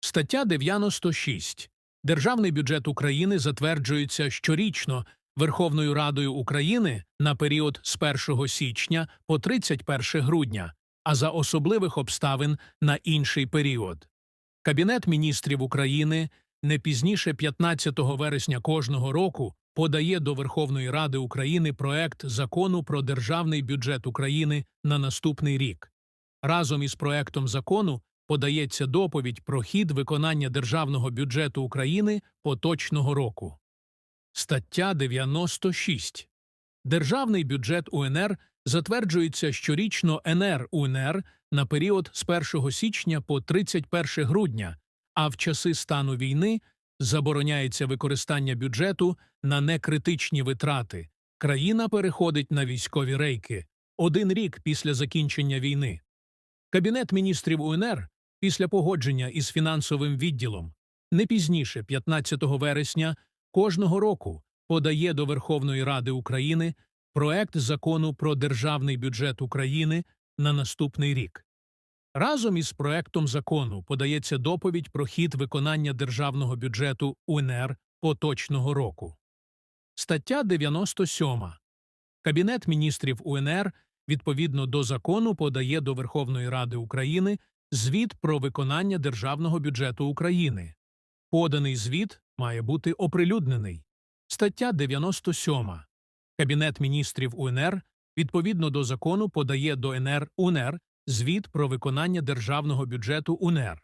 Стаття 96. Державний бюджет України затверджується щорічно Верховною Радою України на період з 1 січня по 31 грудня, а за особливих обставин на інший період. Кабінет міністрів України не пізніше 15 вересня кожного року подає до Верховної Ради України проект Закону про Державний бюджет України на наступний рік. Разом із проектом закону подається доповідь про хід виконання Державного бюджету України поточного року. Стаття 96. Державний бюджет УНР затверджується щорічно НР УНР на період з 1 січня по 31 грудня, а в часи стану війни забороняється використання бюджету на некритичні витрати. Країна переходить на військові рейки один рік після закінчення війни. Кабінет міністрів УНР після погодження із фінансовим відділом не пізніше 15 вересня кожного року подає до Верховної Ради України проект закону про державний бюджет України на наступний рік. Разом із проектом закону подається доповідь про хід виконання державного бюджету УНР поточного року. Стаття 97. Кабінет міністрів УНР відповідно до закону подає до Верховної Ради України звіт про виконання державного бюджету України. Поданий звіт має бути оприлюднений. Стаття 97. Кабінет міністрів УНР відповідно до закону подає до НР УНР звіт про виконання державного бюджету УНР.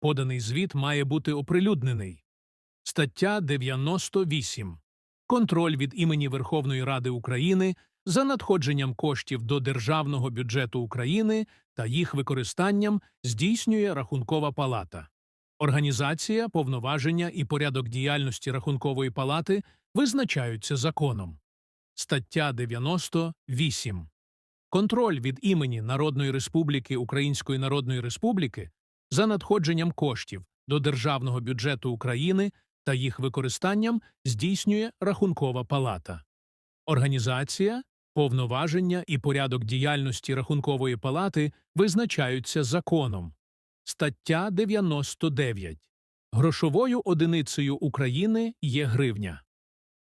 Поданий звіт має бути оприлюднений. Стаття 98. Контроль від імені Верховної Ради України за надходженням коштів до Державного бюджету України та їх використанням здійснює Рахункова палата. Організація, повноваження і порядок діяльності Рахункової палати визначаються законом. Стаття 98. Контроль від імені Народної Республіки Української Народної Республіки за надходженням коштів до Державного бюджету України та їх використанням здійснює Рахункова палата. Організація, повноваження і порядок діяльності Рахункової палати визначаються законом. Стаття 99. Грошовою одиницею України є гривня.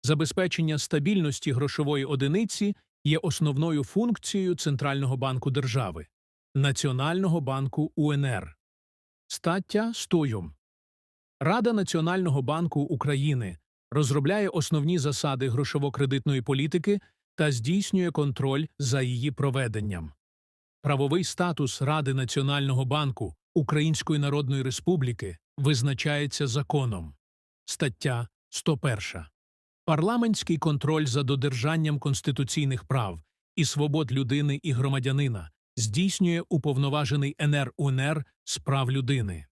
Забезпечення стабільності грошової одиниці є основною функцією Центрального банку держави, Національного банку УНР. Стаття 100. Рада Національного банку України розробляє основні засади грошово-кредитної політики та здійснює контроль за її проведенням. Правовий статус Ради Національного банку Української Народної Республіки визначається законом. Стаття 101. Парламентський контроль за додержанням конституційних прав і свобод людини і громадянина здійснює уповноважений НР УНР з прав людини.